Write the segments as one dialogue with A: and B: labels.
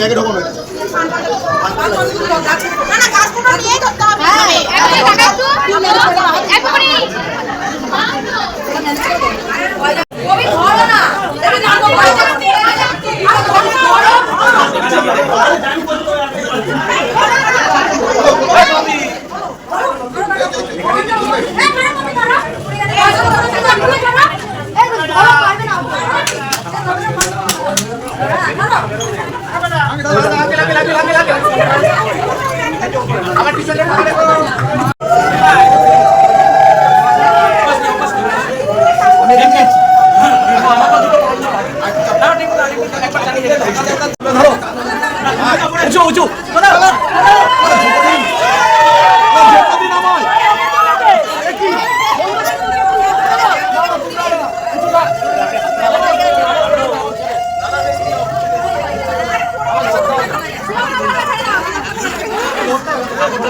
A: ব্যাগে ঢোকানো
B: উঁচু উঁচু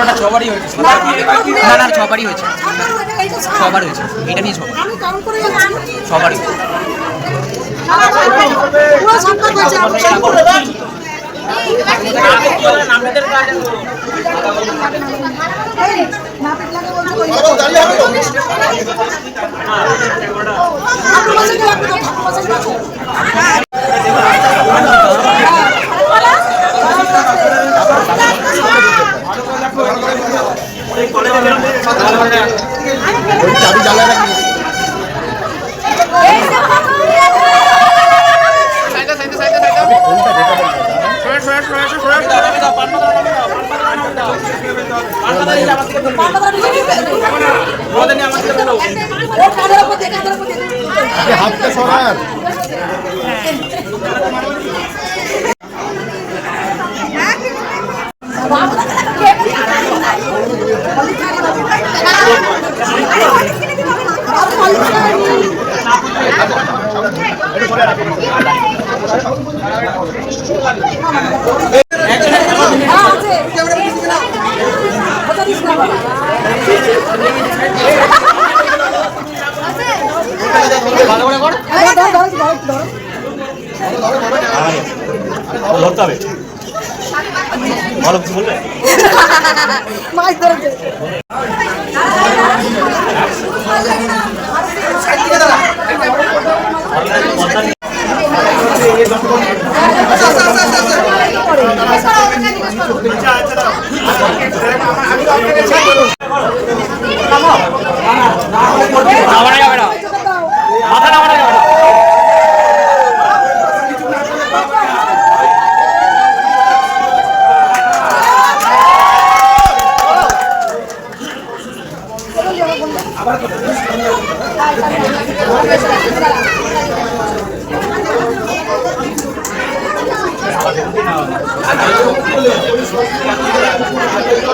C: ওটা ছবারই হয়েছে না না ছবারই হয়েছে। ছবার হয়েছে এটা নিয়ে ছবার
D: সবারই কাউন্ট
A: চাবি হাতটা সরার
B: ধরতে হবে ভালো কিছু
D: মাছ ধরেছে
C: নামানো যাবে না মাথা নামানো যাবে না
E: Gracias.